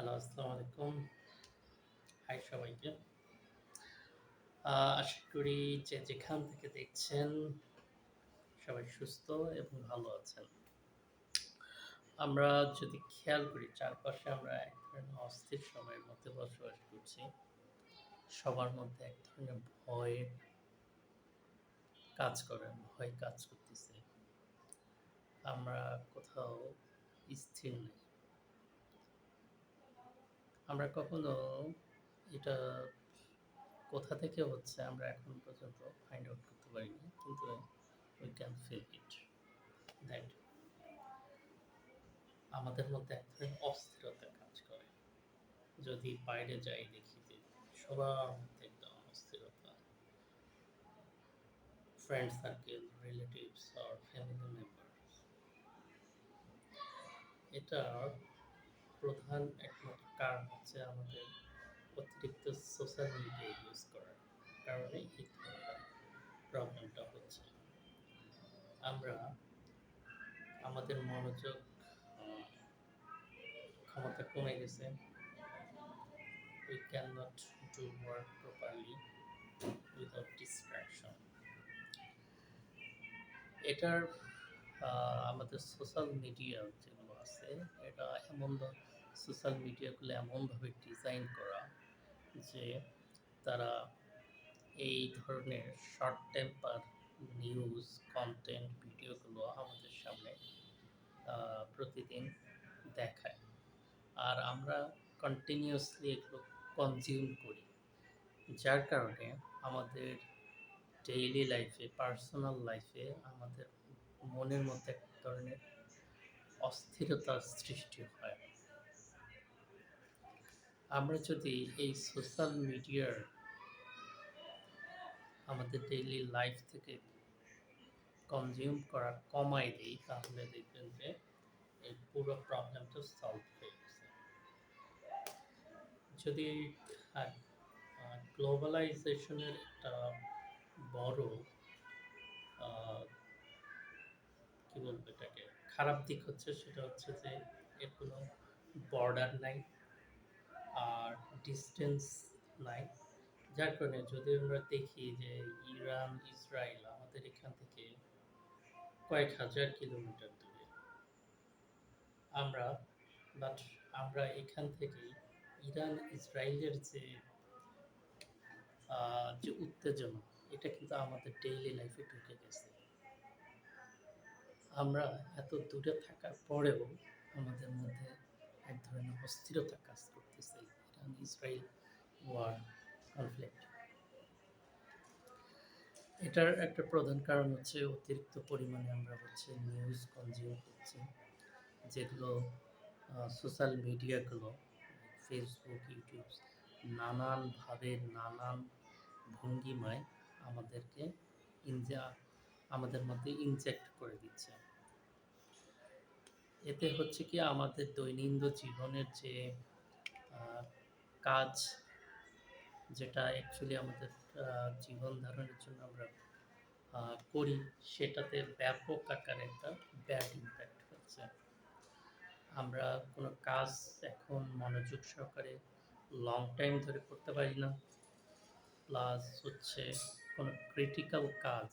Hello, আসসালামু আলাইকুম। High সবাইকে। আশা করি যে যেখান থেকে দেখছেন সবাই সুস্থ এবং ভালো আছেন। আমরা যদি খেয়াল করি চারপাশে আমরা এক ধরনের অস্থির সময়ের মধ্যে বসবাস করছি। সবার মধ্যে এক ধরনের ভয় কাজ করে, ভয় কাজ করতেছে। আমরা কোথাও স্থির নেই। আমরা কখনো এটা কোথা থেকে হচ্ছে আমরা এখন পর্যন্ত ফাইন্ড আউট করতে পারিনি। কিন্তু we can feel it that আমাদের মধ্যে এক ধরনের অস্থিরতা কাজ করে। যদি বাইরে যাই দেখি যে সবার মধ্যে একদম অস্থিরতা। Friend circle, relatives or family members. এটার প্রধান একমাত্র কারণ হচ্ছে আমাদের অতিরিক্ত সোশ্যাল মিডিয়া ইউজ করার কারণে এই প্রবলেমটা হচ্ছে। আমরা আমাদের মনোযোগ ক্ষমতা কমে গেছে। We cannot do work properly without distraction. এটার আমাদের সোশ্যাল মিডিয়া যেগুলো আছে, এটা এমন সোশ্যাল মিডিয়াগুলো এমনভাবে ডিজাইন করা যে তারা এই ধরনের শর্ট টেম্পার নিউজ, কন্টেন্ট ভিডিওগুলো আমাদের সামনে প্রতিদিন দেখায়। আর আমরা কন্টিনিউয়াসলি এগুলো কনজিউম করি। যার কারণে আমাদের ডেইলি লাইফে, পার্সোনাল লাইফে আমাদের মনের মধ্যে এক ধরনের অস্থিরতার সৃষ্টি হয়। আমরা যদি এই সোশ্যাল মিডিয়ার আমাদের ডেইলি লাইফ থেকে কনজিউম করা কমাই দিই, তাহলে দেখবেন যে এই পুরো প্রবলেমটা সলভ হয়ে গেছে। যদি আ আ গ্লোবালাইজেশন এর একটা বড় কি বলব এটাকে? খারাপ দিক হচ্ছে সেটা হচ্ছে যে এর কোনো বর্ডার নাই। আর ডিসট্যান্স নাই। যার কারণে যদি আমরা দেখি যে ইরান, ইসরায়েল আমাদের এখান থেকে কয়েক হাজার কিলোমিটার দূরে। আমরা বাট আমরা এখান থেকেই ইরান, ইসরায়েলের যে যে উত্তেজনা এটা কিন্তু আমাদের ডেইলি লাইফে ঢুকে গেছে। আমরা এত দূরে থাকার পরেও আমাদের মধ্যে এক ধরনের অস্থিরতা কাজ করতেছে। Iran, Israel war conflict. এটার একটা প্রধান কারণ হচ্ছে অতিরিক্ত পরিমাণে আমরা হচ্ছে নিউজ কনজিউম করছি। যেগুলো সোশ্যাল মিডিয়াগুলো ফেসবুক, ইউটিউব নানানভাবে নানান ভঙ্গিমায় আমাদেরকে ইনজা আমাদের মধ্যে ইনজেক্ট করে দিচ্ছে। এতে হচ্ছে কি আমাদের দৈনন্দিন জীবনের যে কাজ যেটা অ্যাকচুয়ালি আমাদের জীবন ধারণের জন্য আমরা করি, সেটাতে ব্যাপক আকারে একটা ব্যাড ইমপ্যাক্ট হচ্ছে। আমরা কোনো কাজ এখন মনোযোগ সহকারে লং টাইম ধরে করতে পারি না। প্লাস হচ্ছে কোনো ক্রিটিক্যাল কাজ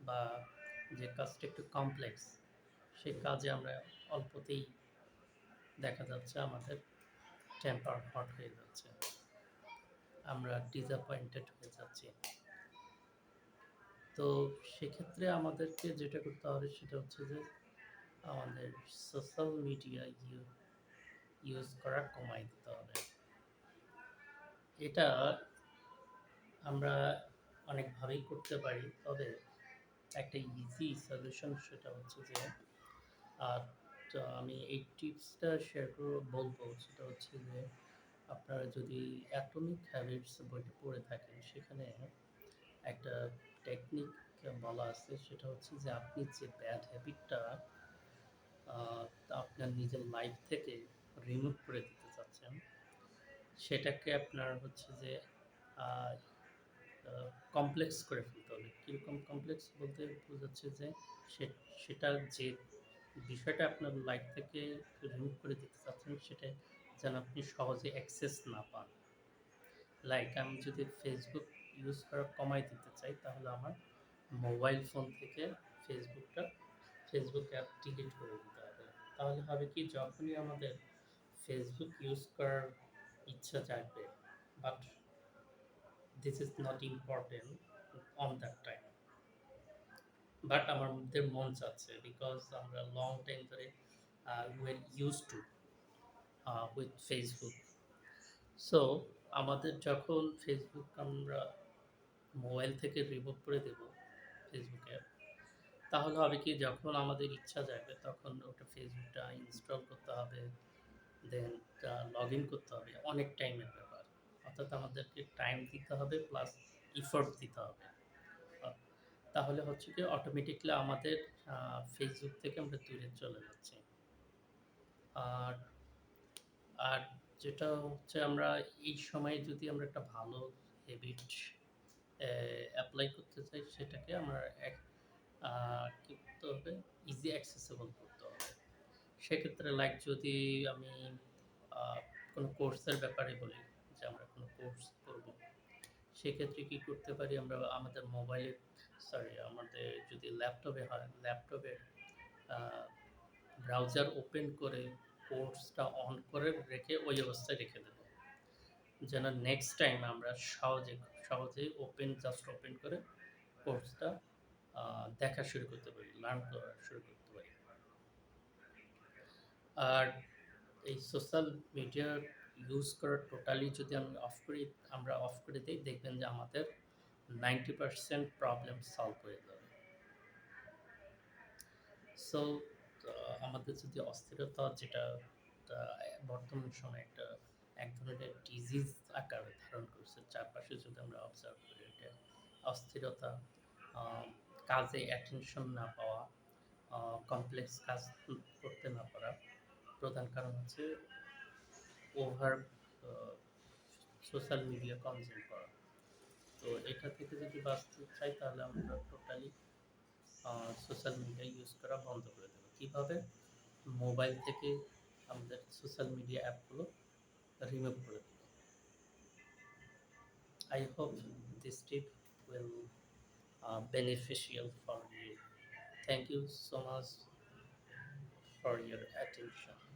বা যে কাজটা একটু কমপ্লেক্স সেই কাজে আমরা অল্পতেই দেখা যাচ্ছে আমাদের টেম্পার হট হয়ে যাচ্ছে। আমরা ডিসঅ্যাপয়েন্টেড হয়ে যাচ্ছি। তো সেক্ষেত্রে আমাদেরকে যেটা করতে হবে সেটা হচ্ছে যে, আমাদের সোশ্যাল মিডিয়া ইউ ইউজ করা কমায় দিতে হবে। এটা আমরা অনেকভাবেই করতে পারি। তবে একটা ইজি সলিউশন সেটা হচ্ছে যে আ তো আমি এই টিপসটা শেয়ার করব, বলব সেটা হচ্ছে যে আপনারা যদি অ্যাটমিক হ্যাবিটস বইটা পড়ে থাকেন, সেখানে একটা টেকনিক বলা আছে, সেটা হচ্ছে যে আপনি যে ব্যাড হ্যাবিটটা আপনার নিজের লাইফ থেকে রিমুভ করে দিতে চাচ্ছেন, সেটাকে আপনার হচ্ছে যে কমপ্লেক্স করে ফেলতে হবে। কীরকম কমপ্লেক্স বলতে বোঝাচ্ছে যে সে সেটার যে বিষয়টা আপনার লাইফ থেকে রিমুভ করে দিতে চাচ্ছেন সেটা যেন আপনি সহজে অ্যাক্সেস না পান। লাইক আমি যদি ফেসবুক ইউজ করা কমাই দিতে চাই, তাহলে আমার মোবাইল ফোন থেকে ফেসবুকটা ফেসবুক অ্যাপ ডিলিট করে দিতে হবে। তাহলে হবে কি, যখনই আমাদের ফেসবুক ইউজ করার ইচ্ছা জাগবে but this is not important on that time but আমার মধ্যে মন চাচ্ছে বিকজ আমরা লং টাইম ধরে were use to with Facebook so আমাদের যখন ফেসবুক আমরা মোবাইল থেকে রিমুভ করে দেব ফেসবুক অ্যাপ তাহলে হবে কি যখন আমাদের ইচ্ছা যাবে তখন ওটা ফেসবুকটা ইনস্টল করতে হবে দেন লগ ইন করতে হবে, অনেক টাইমের ব্যাপার। অর্থাৎ আমাদেরকে টাইম দিতে হবে প্লাস ইফোর্ট দিতে হবে। তাহলে হচ্ছে কি অটোমেটিকলি আমাদের ফেসবুক থেকে আমরা দূরে চলে যাচ্ছি। আর আর যেটা হচ্ছে আমরা এই সময়ে যদি আমরা একটা ভালো হ্যাবিট অ্যাপ্লাই করতে চাই, সেটাকে আমরা এক কি করতে হবে? ইজি অ্যাক্সেসেবল করতে হবে। সেক্ষেত্রে লাইক যদি আমি কোনো কোর্সের ব্যাপারে বলি, যে আমরা কোনো কোর্স করব, সেক্ষেত্রে কী করতে পারি আমরা আমাদের মোবাইলে সরি আমাদের যদি ল্যাপটপে হয়, ল্যাপটপে ব্রাউজার ওপেন করে কোর্সটা অন করে রেখে ওই অবস্থায় রেখে দেবো। যেন নেক্সট টাইম আমরা সহজে, সহজেই ওপেন জাস্ট ওপেন করে কোর্সটা দেখা শুরু করতে পারি লার্ন করা শুরু করতে পারি। আর এই সোশ্যাল মিডিয়া ইউজ করা টোটালি যদি আমি অফ করি, আমরা অফ করে দিই, দেখবেন যে আমাদের নাইনটি পার্সেন্ট প্রবলেম সলভ হয়ে যাবে। সো আমাদের যদি অস্থিরতা যেটা বর্তমান সময়ে একটা এক ধরনের ডিজিজ আকার ধারণ করছে, চারপাশে যদি আমরা অবজার্ভ করি এটা অস্থিরতা কাজে অ্যাটেনশন না পাওয়া কমপ্লেক্স কাজ করতে না পারা, প্রধান কারণ হচ্ছে ওভার সোশ্যাল মিডিয়া কনজিউম করা। তো এটা থেকে যদি বাঁচতে চাই তাহলে আমরা টোটালি সোশ্যাল মিডিয়া ইউজ করা বন্ধ করে দেবো কীভাবে মোবাইল থেকে আমাদের সোশ্যাল মিডিয়া অ্যাপগুলো রিমুভ করে দেবো I hope this tip will uh, beneficial for you. Thank you so much for attention.